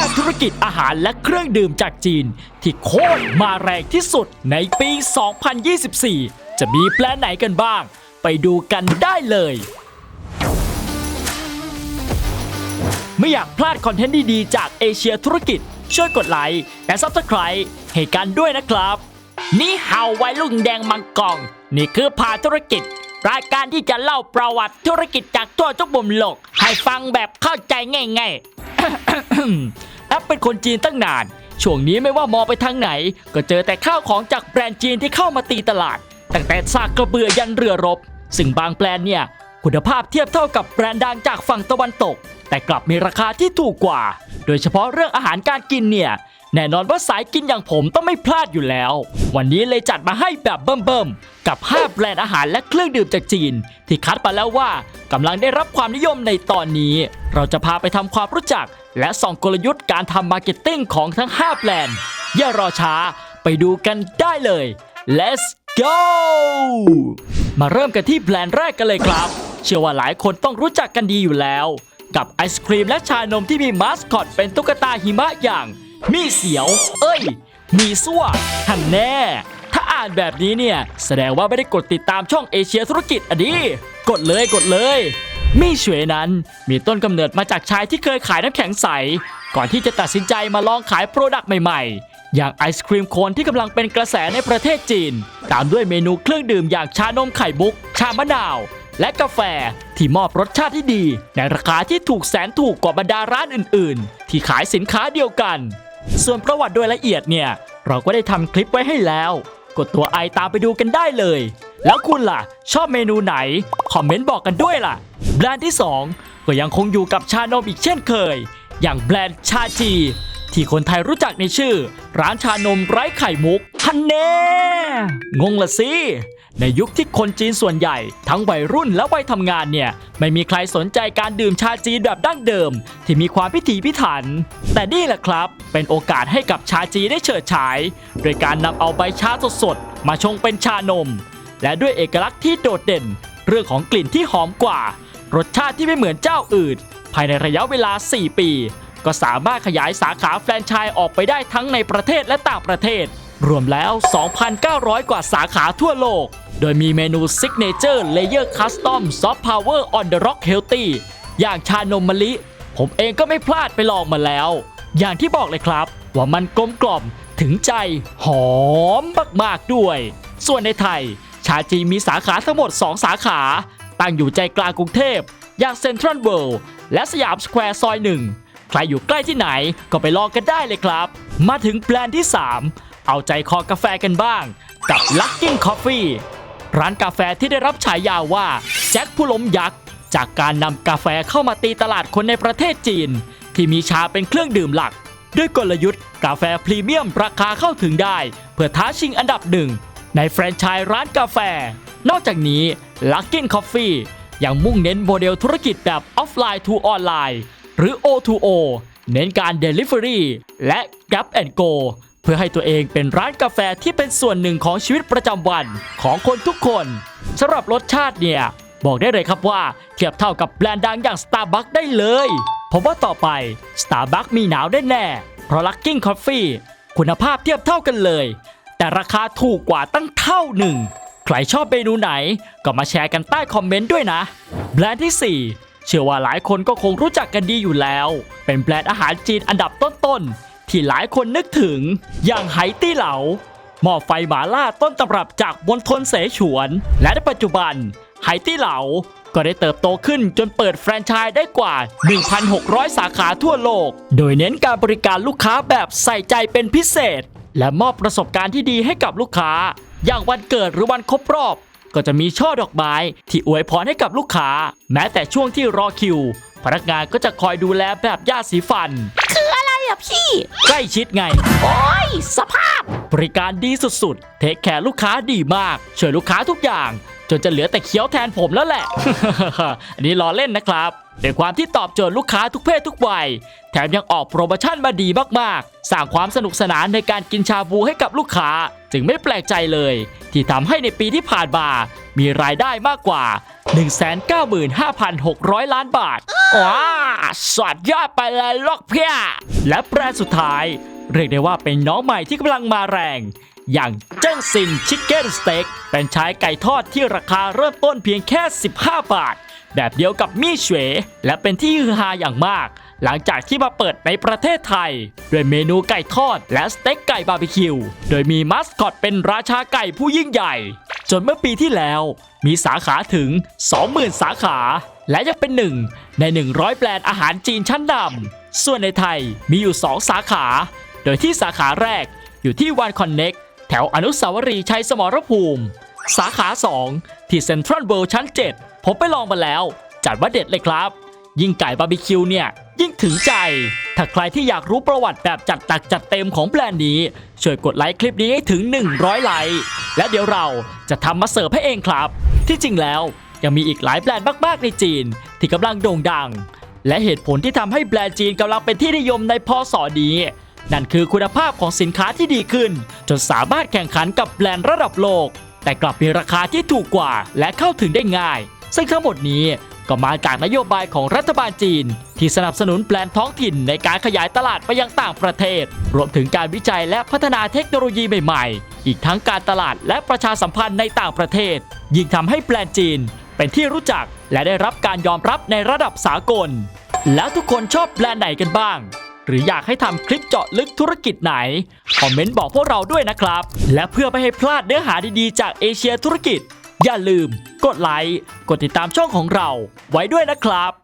5ธุรกิจอาหารและเครื่องดื่มจากจีน ที่โคตรมาแรงที่สุดในปี 2024 จะมีแปลไหนกันบ้าง ไปดูกันได้เลย ไม่อยากพลาดคอนเทนต์ดีๆ จากเอเชียธุรกิจ ช่วยกดไลค์และ Subscribe ให้กันด้วยนะครับ นี่เฮาไว้ลุงแดงมังกรนี่คือพาธุรกิจรายการที่จะเล่าประวัติธุรกิจจากทั่วทุกมุมโลก ให้ฟังแบบเข้าใจง่ายๆ แอปเป็นคนจีนตั้งนาน ช่วงนี้ไม่ว่ามองไปทางไหน ก็เจอแต่ข้าวของจากแบรนด์จีนที่เข้ามาตีตลาด ตั้งแต่ซากกระเบือยันเรือรบ ซึ่งบางแบรนด์เนี่ย คุณภาพเทียบเท่ากับแบรนด์ดังจากฝั่งตะวันตก แต่กลับมีราคาที่ถูกกว่า โดยเฉพาะเรื่องอาหารการกินเนี่ย แน่นอนว่าสายกินอย่างผมต้องไม่พลาดอยู่แล้ว วันนี้เลยจัดมาให้แบบเบิ่มๆ กับ5แบรนด์อาหารและเครื่องดื่มจากจีน ที่คัดมาแล้วว่ากำลังได้รับความนิยมในตอนนี้ เราจะพาไปทำความรู้จัก และส่องกลยุทธ์การทำมาร์เก็ตติ้งของทั้ง 5 แบรนด์อย่ารอช้า ไปดูกันได้เลย let's go มาเริ่มกันที่แบรนด์แรกกันเลยครับ เชื่อว่าหลายคนต้องรู้จักกันดีอยู่แล้ว กับไอศครีมและชานมที่มีมาสคอตเป็นตุ๊กตาหิมะอย่าง มีเสียว เอ้ย มีซั่วหันแน่ ถ้าอ่านแบบนี้เนี่ย แสดงว่าไม่ได้กดติดตามช่องเอเชียธุรกิจอะดิกดเลยกดเลย มี่เฉวยนั้นมีต้นกำเนิดมาจากชายที่เคยขายน้ำแข็งใส ก่อนที่จะตัดสินใจมาลองขายโปรดักต์ใหม่ๆ อย่างไอศครีมโคนที่กำลังเป็นกระแสในประเทศจีน ตามด้วยเมนูเครื่องดื่มอย่างชานมไข่มุก ชามะนาว และกาแฟที่มอบรสชาติที่ดี ในราคาที่ถูกแสนถูกกว่าบรรดาร้านอื่น ๆ ที่ขายสินค้าเดียวกัน ส่วนประวัติโดยละเอียดเนี่ย เราก็ได้ทำคลิปไว้ให้แล้ว กดตัวไอตามไปดูกันได้เลย แล้วคุณล่ะ ชอบเมนูไหน คอมเมนต์บอกกันด้วยล่ะ แบรนด์ที่ 2 ก็ยังคงอยู่กับชานมอีกเช่นเคย อย่างแบรนด์ชาจี ที่คนไทยรู้จักในชื่อ ร้านชานมไร้ไข่มุกฮันเน่งงละสิ ในยุคที่คนจีนส่วนใหญ่ ทั้งวัยรุ่นและวัยทำงานเนี่ย ไม่มีใครสนใจการดื่มชาจีนแบบดั้งเดิม ที่มีความพิถีพิถัน แต่นี่แหละครับ เป็นโอกาสให้กับชาจีได้เฉิดฉาย โดยการนำเอาใบชาสดๆ มาชงเป็นชานม และด้วยเอกลักษณ์ที่โดดเด่น เรื่องของกลิ่นที่หอมกว่า รสชาติที่ไม่เหมือนเจ้าอื่น ภายในระยะเวลา 4 ปี ก็สามารถขยายสาขาแฟรนไชส์ออกไปได้ทั้งในประเทศและต่างประเทศ รวมแล้ว 2,900 กว่าสาขาทั่วโลก โดยมีเมนู Signature Layer Custom Soft Power on the Rock Healthy อย่างชานมมะลิ ผมเองก็ไม่พลาดไปลองมาแล้ว อย่างที่บอกเลยครับ ว่ามันกลมกล่อมถึงใจหอมมากๆด้วย ส่วนในไทย ชาจีมีสาขาทั้งหมด 2 สาขา ตั้งอยู่ใจกลางกรุงเทพ อย่างเซ็นทรัลเวิลด์และสยามสแควร์ซอยหนึ่งใครอยู่ใกล้ที่ไหนก็ไปลองกันได้เลยครับ มาถึงแบรนด์ที่ 3 เอาใจคอกาแฟกันบ้าง กับ Luckin Coffee ร้านกาแฟที่ได้รับฉายาว่าแจ็คผู้ล้มยักษ์จากการนำกาแฟเข้ามาตีตลาดคนในประเทศจีน ที่มีชาเป็นเครื่องดื่มหลัก ด้วยกลยุทธ์กาแฟพรีเมียมราคาเข้าถึงได้ เพื่อท้าชิงอันดับหนึ่ง ในแฟรนไชส์ร้านกาแฟ นอกจากนี้ Luckin Coffee ยังมุ่งเน้นโมเดลธุรกิจแบบออฟไลน์ to ออนไลน์หรือ O2O เน้นการ Delivery และ Grab and Go เพื่อให้ตัวเองเป็นร้านกาแฟที่เป็นส่วนหนึ่งของชีวิตประจำวันของคนทุกคนสำหรับรสชาติเนี่ย บอกได้เลยครับว่าเทียบเท่ากับแบรนด์ดังอย่าง Starbucks ได้เลย ผมว่าต่อไป Starbucks มีหนาวได้แน่ เพราะ Luckin Coffee คุณภาพเทียบเท่ากันเลย แต่ราคาถูกกว่าตั้งเท่าหนึ่ง ใครชอบเมนูไหนก็มาแชร์กันใต้คอมเมนต์ด้วยนะ แบรนด์ที่ 4 เชื่อว่าหลายคนก็คงรู้จักกันดีอยู่แล้ว เป็นแบรนด์อาหารจีนอันดับต้นๆ ที่หลายคนนึกถึง อย่างไหตี้เหลาหม้อไฟหมาล่าต้นตำรับจากมณฑลเสฉวน และในปัจจุบันไหตี้เหลาก็ได้เติบโตขึ้นจนเปิดแฟรนไชส์ได้กว่า 1,600 สาขาทั่วโลก โดยเน้นการบริการลูกค้าแบบใส่ใจเป็นพิเศษ และมอบประสบการณ์ที่ดีให้กับลูกค้า อย่างวันเกิดหรือวันครบรอบ ก็จะมีช่อดอกไม้ที่อวยพรให้กับลูกค้า แม้แต่ช่วงที่รอคิว พนักงานก็จะคอยดูแลแบบญาติสีฟัน ออะไรอะพี่ ใกล้ชิดไง โอ้ยสภาพ บริการดีสุดๆ เทคแคร์ลูกค้าดีมากช่วยลูกค้าทุกอย่าง จนจะเหลือแต่เคี้ยวแทนผมแล้วแหละ อันนี้ล้อเล่นนะครับด้วยความที่ตอบโจทย์ลูกค้าทุกเพศทุกวัย แถมยังออกโปรโมชั่นมาดีมากๆ สร้างความสนุกสนานในการกินชาบูให้กับลูกค้า จึงไม่แปลกใจเลย ที่ทำให้ในปีที่ผ่านมามีรายได้มากกว่า 195,600 ล้านบาทว้าสอดยอดไปเลยลูกเพียและแบรนด์สุดท้าย เรียกได้ว่าเป็นน้องใหม่ที่กำลังมาแรง อย่างเจิ้งซินชิคเก้นสเต็กเป็นชายไก่ทอดที่ราคาเริ่มต้นเพียงแค่ 15 บาท แบบเดียวกับมี่เฉวและเป็นที่ฮือฮาอย่างมาก หลังจากที่มาเปิดในประเทศไทย ด้วยเมนูไก่ทอดและสเต็กไก่บาร์บีคิว โดยมีมัสคอตเป็นราชาไก่ผู้ยิ่งใหญ่ จนเมื่อปีที่แล้ว มีสาขาถึง 20,000 สาขา และยังเป็นหนึ่งใน 100 แบรนด์อาหารจีนชั้นนำส่วนในไทยมีอยู่ 2 สาขา โดยที่สาขาแรกอยู่ที่วันคอนเน็กแถวอนุสาวรีย์ชัยสมรภูมิ สาขา 2 ที่เซ็นทรัลเวิลด์ชั้น 7 ผมไปลองมาแล้ว จัดว่าเด็ดเลยครับ ยิ่งไก่บาร์บีคิวเนี่ย ยิ่งถึงใจ ถ้าใครที่อยากรู้ประวัติแบบจัดตักจัดเต็มของแบรนด์นี้ ช่วยกดไลค์คลิปนี้ให้ถึง 100 ไลค์ และเดี๋ยวเราจะทำมาเสิร์ฟให้เองครับ ที่จริงแล้วยังมีอีกหลายแบรนด์มากๆในจีน ที่กำลังโด่งดัง และเหตุผลที่ทำให้แบรนด์จีนกำลังเป็นที่นิยมในพศนี้ นั่นคือคุณภาพของสินค้าที่ดีขึ้น จนสามารถแข่งขันกับแบรนด์ระดับโลก แต่กลับมีราคาที่ถูกกว่าและเข้าถึงได้ง่าย ซึ่งทั้งหมดนี้ ก็มาจากนโยบายของรัฐบาลจีน ที่สนับสนุนแบรนท้องถิ่นในการขยายตลาดไปยังต่างประเทศ รวมถึงการวิจัยและพัฒนาเทคโนโลยีใหม่ๆ อีกทั้งการตลาดและประชาสัมพันธ์ในต่างประเทศ ยิ่งทำให้แบรนจีน เป็นที่รู้จักและได้รับการยอมรับในระดับสากล แล้วทุกคนชอบแบรนไหนกันบ้างหรืออยากให้ทำคลิปเจาะลึกธุรกิจไหน คอมเมนต์บอกพวกเราด้วยนะครับ และเพื่อไม่ให้พลาดเนื้อหาดีๆ จากเอเชียธุรกิจ อย่าลืมกดไลค์ กดติดตามช่องของเราไว้ด้วยนะครับ